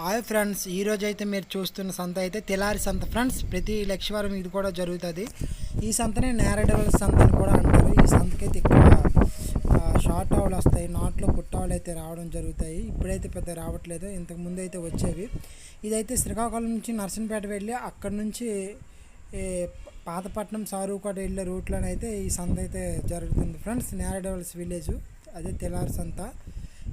Hi friends ఈరోజు అయితే మీరు చూస్తున్న సంత అయితే తెలారి సంత. ఫ్రెండ్స్ ప్రతి లక్షవారం ఇది కూడా జరుగుతుంది. ఈ సంతనే నేరడవల సంత అని కూడా అంటారు. ఈ సంతకైతే ఎక్కువ షార్ట్ ఆవులు వస్తాయి. నాట్లో పుట్టావులు అయితే రావడం జరుగుతాయి. ఇప్పుడైతే పెద్ద రావట్లేదు. ఇంతకు ముందు అయితే వచ్చేవి. ఇదైతే శ్రీకాకుళం నుంచి నర్సంపేట వెళ్ళి అక్కడ నుంచి పాతపట్నం సారుకోట వెళ్ళే రూట్లోనైతే ఈ సంత అయితే జరుగుతుంది. ఫ్రెండ్స్ నేరడవల్స్ విలేజ్. అదే తెలారి సంత.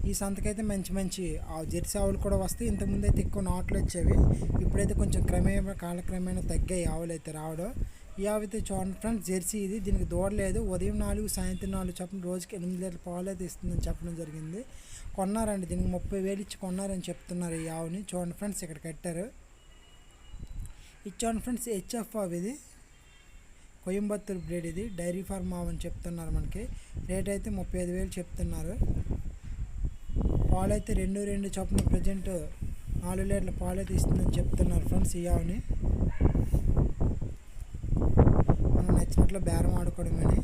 ఈ సంతకైతే మంచి మంచి జెర్సీ ఆవులు కూడా వస్తాయి. ఇంతకుముందు అయితే ఎక్కువ నాట్లు వచ్చేవి. ఇప్పుడైతే కొంచెం క్రమేణ కాలక్రమేణా తగ్గాయి ఆవులు అయితే రావడం. ఈ ఆవు అయితే చూడండి ఫ్రెండ్స్ జెర్సీ ఇది. దీనికి దూడలేదు ఉదయం నాలుగు సాయంత్రం నాలుగు చెప్పిన రోజుకి ఎనిమిది లీటర్ పాలు అయితే ఇస్తుందని చెప్పడం జరిగింది. కొన్నారండి. దీనికి ముప్పై వేలు ఇచ్చి కొన్నారని చెప్తున్నారు ఈ ఆవుని. చూడండి ఫ్రెండ్స్ ఇక్కడ కట్టారు. ఇచ్చాను ఫ్రెండ్స్ హెచ్ఎఫ్ ఆవు ఇది. కోయంబత్తూరు బ్రేడ్ ఇది. డైరీ ఫార్మ్ ఆవు అని చెప్తున్నారు మనకి. రేట్ అయితే ముప్పై ఐదు వేలు చెప్తున్నారు. పాలు అయితే రెండు రెండు చొప్పున ప్రజెంట్ నాలుగు లీటర్ల పాలు అయితే ఇస్తుందని చెప్తున్నారు ఫ్రెండ్స్ ఈ ఆవుని. మనం నచ్చినట్లు బేరం ఆడుకోవడమని.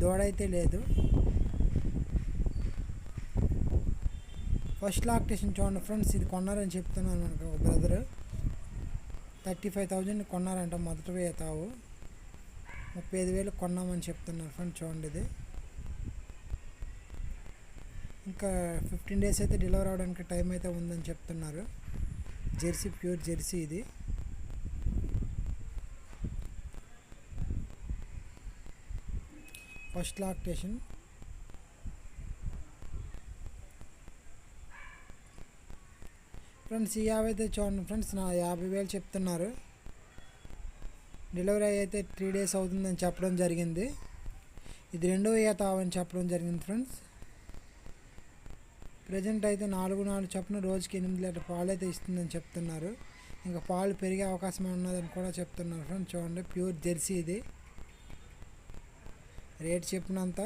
దూడ అయితే లేదు. ఫస్ట్ లాక్టేషన్ చూడండి ఫ్రెండ్స్ ఇది కొన్నారని చెప్తున్నాను మనకు ఒక బ్రదర్. థర్టీ ఫైవ్ థౌజండ్ కొన్నారంట మొదట వేయ తావు ముప్పై ఐదు వేలు కొన్నామని చెప్తున్నారు ఫ్రెండ్స్ చూడండి ఇది. ఇంకా ఫిఫ్టీన్ డేస్ అయితే డెలివరీ అవడానికి టైం అయితే ఉందని చెప్తున్నారు. జెర్సీ ప్యూర్ జెర్సీ ఇది. First lactation. ఫ్రెండ్స్ ఈ యాభై అయితే చూడండి ఫ్రెండ్స్ నా యాభై వేలు చెప్తున్నారు. డెలివరీ అయితే త్రీ డేస్ అవుతుందని చెప్పడం జరిగింది. ఇది రెండో ఈత అని చెప్పడం జరిగింది ఫ్రెండ్స్. ప్రజెంట్ అయితే నాలుగు నాలుగు చొప్పున రోజుకి ఎనిమిది లీటర్ పాలు అయితే ఇస్తుందని చెప్తున్నారు. ఇంకా పాలు పెరిగే అవకాశం ఉన్నదని కూడా చెప్తున్నారు ఫ్రెండ్స్. చూడండి ప్యూర్ జెర్సీ ఇది. రేట్ చెప్పినంత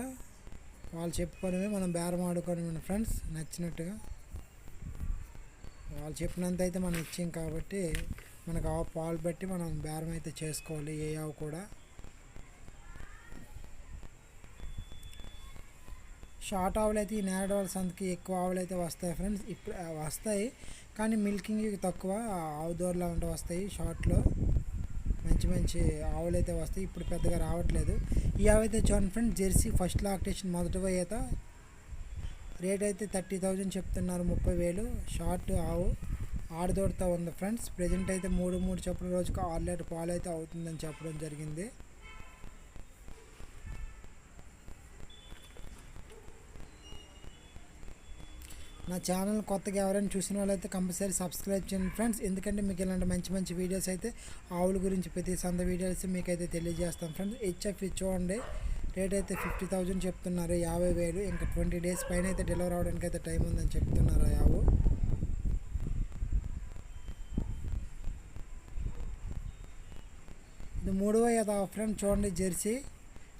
వాళ్ళు చెప్పుకోవడమే మనం బేరం ఆడుకోవడమే ఫ్రెండ్స్. నచ్చినట్టుగా. వాళ్ళు చెప్పినంత అయితే మనం ఇచ్చాం కాబట్టి మనకు ఆ పాలు బట్టి మనం బేరం అయితే చేసుకోవాలి ఏ ఆవు కూడా. షార్ట్ ఆవులు అయితే ఈ నేరడవాళ్ళ సంతకి ఎక్కువ ఆవులు అయితే వస్తాయి ఫ్రెండ్స్. ఇప్పుడు వస్తాయి. కానీ మిల్కింగ్ తక్కువ ఆ, ఆవు ఉంటే వస్తాయి షార్ట్లో. మంచి మంచి ఆవులు అయితే వస్తాయి. ఇప్పుడు పెద్దగా రావట్లేదు. ఈ ఆవు అయితే చూడండి ఫ్రెండ్స్ జెర్సీ ఫస్ట్ లాక్టేషన్ మొదటి పోయేత రేట్ అయితే థర్టీ థౌజండ్ చెప్తున్నారు ముప్పై వేలు. షార్ట్ ఆవు ఆడదోడుతూ ఉంది ఫ్రెండ్స్. ప్రజెంట్ అయితే మూడు మూడు చొప్పున రోజుకు ఆరు లీటర్ పాలు అయితే అవుతుందని చెప్పడం జరిగింది. నా ఛానల్ కొత్తగా ఎవరైనా చూసిన వాళ్ళైతే కంపల్సరీ సబ్స్క్రైబ్ చేయండి ఫ్రెండ్స్. ఎందుకంటే మీకు ఇలాంటి మంచి మంచి వీడియోస్ అయితే ఆవుల గురించి ప్రతి సంద వీడియోస్ మీకైతే తెలియజేస్తాం ఫ్రెండ్స్. హెచ్ఎఫ్ చూడండి. రేట్ అయితే ఫిఫ్టీ థౌజండ్ చెప్తున్నారు. యాభై వేలు. ఇంకా ట్వంటీ డేస్ పైన అయితే డెలివరీ అవడానికి అయితే టైం ఉందని చెప్తున్నారు యావు. ఇది మూడవ యథ ఫ్రెండ్ చూడండి జెర్సీ.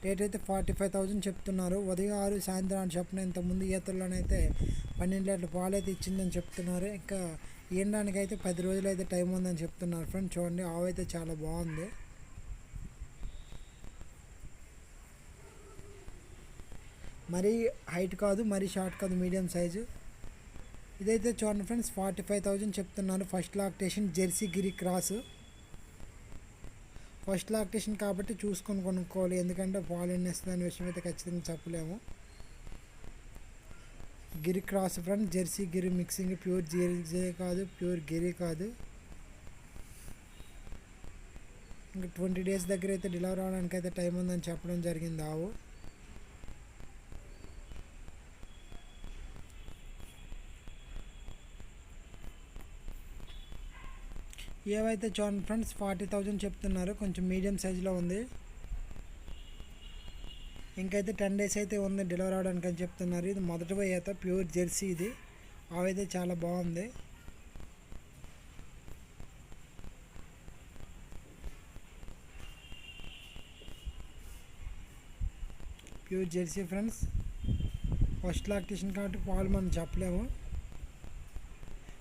రేట్ అయితే ఫార్టీ ఫైవ్ థౌజండ్ చెప్తున్నారు. ఉదయం ఆరు సాయంత్రం అని చెప్పిన ఇంతకుముందు ఈతల్లోనైతే పన్నెండు లీటర్ల పాలు అయితే ఇచ్చిందని చెప్తున్నారు. ఇంకా ఈయనడానికి అయితే పది రోజులు అయితే టైం ఉందని చెప్తున్నారు ఫ్రెండ్ చూడండి ఆవు అయితే చాలా బాగుంది. మరీ హైట్ కాదు మరీ షార్ట్ కాదు మీడియం సైజు. ఇదైతే చూడండి ఫ్రెండ్స్ ఫార్టీ ఫైవ్ థౌజండ్ చెప్తున్నారు. First lactation jersey Gir cross. First lactation కాబట్టి చూసుకొని కొనుక్కోవాలి. ఎందుకంటే పాలు ఎన్ని ఇస్తుంది అనే విషయం అయితే ఖచ్చితంగా చెప్పలేము. Gir cross friend jersey Gir mixing pure jersey కాదు ప్యూర్ గిరి కాదు. ఇంకా ట్వంటీ డేస్ దగ్గర అయితే డెలివరీ అవడానికి అయితే టైం ఉందని చెప్పడం జరిగింది ఆవు. ఏవైతే చూడండి ఫ్రెండ్స్ ఫార్టీ థౌజండ్ చెప్తున్నారు కొంచెం మీడియం సైజులో ఉంది. ఇంకైతే టెన్ డేస్ అయితే ఉంది డెలివరీ అవడానికి అని చెప్తున్నారు. ఇది మొదటి పోయేత ప్యూర్ జెర్సీ ఇది. అవైతే చాలా బాగుంది. Pure jersey friends first lactation కాబట్టి పాలు మనం చెప్పలేము.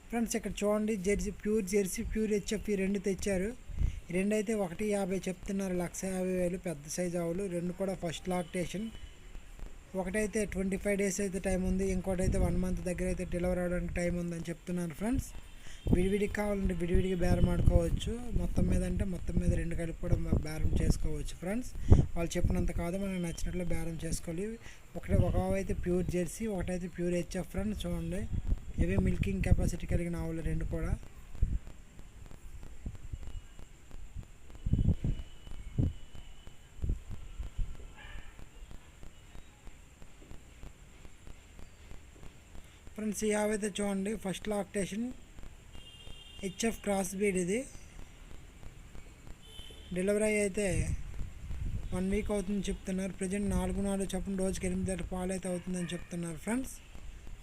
ఫ్రెండ్స్ ఇక్కడ చూడండి jersey pure jersey pure HF ఈ రెండు తెచ్చారు. రెండు అయితే ఒకటి యాభై చెప్తున్నారు లక్ష యాభై వేలు పెద్ద సైజ్ ఆవులు. రెండు కూడా ఫస్ట్ లాక్టేషన్. ఒకటైతే ట్వంటీ ఫైవ్ డేస్ అయితే టైం ఉంది ఇంకోటి అయితే వన్ మంత్ దగ్గర అయితే డెలివరీ అవడానికి టైం ఉందని చెప్తున్నారు ఫ్రెండ్స్. విడివిడికి కావాలంటే విడివిడికి బేరం ఆడుకోవచ్చు. మొత్తం మీద అంటే మొత్తం మీద రెండు కలిపి కూడా బేరం చేసుకోవచ్చు ఫ్రెండ్స్. వాళ్ళు చెప్పినంత కాదు మనకు నచ్చినట్లు బేరం చేసుకోవాలి ఒకటే ఒక అయితే ప్యూర్ జెర్సీ ఒకటైతే ప్యూర్ హెచ్ఎఫ్ ఫ్రెండ్స్. చూడండి ఇవే మిల్కింగ్ కెపాసిటీ కలిగిన ఆవులు రెండు కూడా. ఫ్రెండ్స్ ఈ ఆవు అయితే చూడండి. First lactation HF cross breed ఇది. డెలివరీ అయితే వన్ వీక్ అవుతుందని చెప్తున్నారు. ప్రజెంట్ నాలుగు నాలుగు చొప్పున రోజుకి ఎనిమిది లీటర్ పాలు అయితే అవుతుందని చెప్తున్నారు ఫ్రెండ్స్.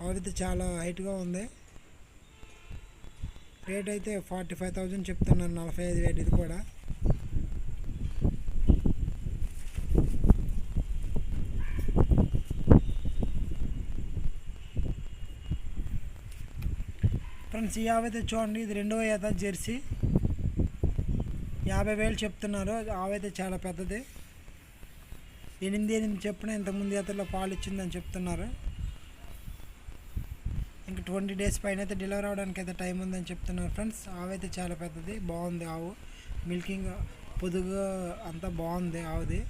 ఆవు అయితే చాలా హైట్గా ఉంది. రేట్ అయితే ఫార్టీ ఫైవ్ థౌజండ్ చెప్తున్నారు. నలభై ఐదు వేలు ఇది కూడా. ఫ్రెండ్స్ ఈ ఆవు అయితే చూడండి ఇది రెండవ ఈత జెర్సీ. యాభై వేలు చెప్తున్నారు. ఆవైతే చాలా పెద్దది. ఎనిమిది ఎనిమిది చెప్పిన ఇంతకుముందు ఈతలో పాలు ఇచ్చిందని చెప్తున్నారు. ఇంకా ట్వంటీ డేస్ పైన అయితే డెలివరీ అవడానికి అయితే టైం ఉందని చెప్తున్నారు ఫ్రెండ్స్. ఆవైతే చాలా పెద్దది. బాగుంది ఆవు. మిల్కింగ్ పొదుగు అంతా బాగుంది ఆవుది.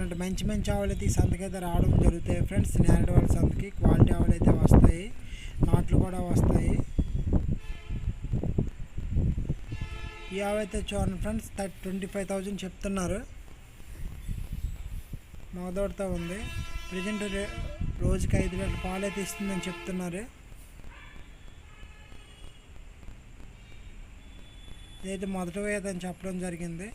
ఇలాంటి మంచి మంచి ఆవులు అయితే ఈ సంతకి అయితే రావడం జరుగుతాయి ఫ్రెండ్స్. నేరటి వాళ్ళ సంతకి క్వాలిటీ ఆవులు అయితే వస్తాయి. నాట్లు కూడా వస్తాయి. ఈ ఆవు అయితే చూడండి friends thirty twenty five thousand చెప్తున్నారు. మొదటితో ఉంది. ప్రజెంట్ రోజుకి ఐదు లీటర్ పాలు అయితే ఇస్తుందని చెప్తున్నారు. ఇదైతే మొదట వేయదని చెప్పడం జరిగింది.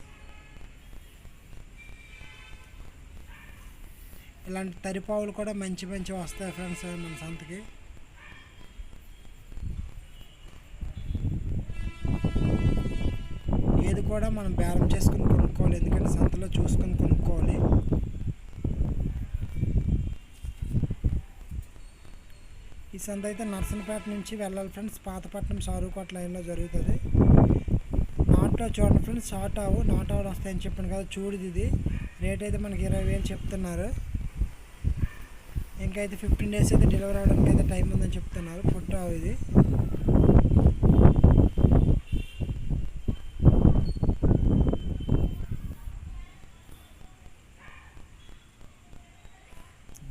ఇలాంటి తరిపావులు కూడా మంచి మంచి వస్తాయి ఫ్రెండ్స్ మన సంతకి. ఏది కూడా మనం బేరం చేసుకుని కొనుక్కోవాలి ఎందుకంటే సంతలో చూసుకొని కొనుక్కోవాలి. ఈ సంత అయితే నర్సనపేట నుంచి వెళ్ళాలి ఫ్రెండ్స్ పాతపట్నం సారుకోట లైన్లో జరుగుతుంది. నాట్లో చూడండి ఫ్రెండ్స్ షార్ట్ ఆవు నాట్ ఆవులు వస్తాయని చెప్పాను కదా చూడది ఇది. రేట్ అయితే మనకి ఇరవై వేలు చెప్తున్నారు. ఇంకైతే ఫిఫ్టీన్ డేస్ అయితే డెలివరీ అవడానికి అయితే టైం ఉందని చెప్తున్నారు. ఫుడ్ ఆవు ఇది.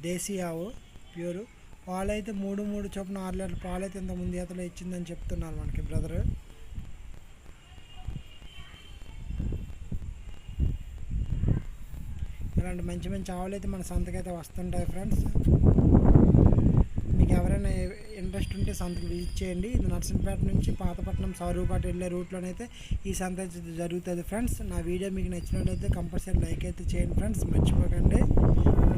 దేశీ ఆవు ప్యూరు. పాలైతే మూడు మూడు చొప్పున ఆరు లీటర్ పాలైతే ఇంత ముందు ఈతలో ఇచ్చిందని చెప్తున్నారు మనకి బ్రదర్. ఇలాంటి మంచి మంచి ఆవులు అయితే మన సంతకైతే వస్తుంటాయి ఫ్రెండ్స్ మీకు ఎవరైనా ఇంట్రెస్ట్ ఉంటే సంతకు విజిట్ చేయండి. ఇది నర్సింహపేట నుంచి పాతపట్నం సారూపాట వెళ్ళే రూట్లోనైతే ఈ సంత జరుగుతుంది ఫ్రెండ్స్ నా వీడియో మీకు నచ్చినట్లయితే కంపల్సరీ లైక్ అయితే చేయండి ఫ్రెండ్స్ మర్చిపోకండి.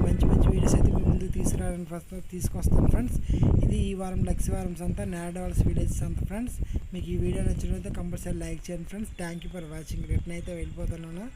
మంచి మంచి వీడియోస్ అయితే మీ ముందుకు తీసుకురావడానికి ప్రస్తుతం తీసుకొస్తాను ఫ్రెండ్స్ ఇది ఈ వారం లక్ష వారం సంత నేడవాల్స్ విలేజ్ సంత ఫ్రెండ్స్ మీకు ఈ వీడియో నచ్చినట్లయితే కంపల్సరీ లైక్ చేయండి friends thank you for watching return అయితే వెళ్ళిపోతున్నాను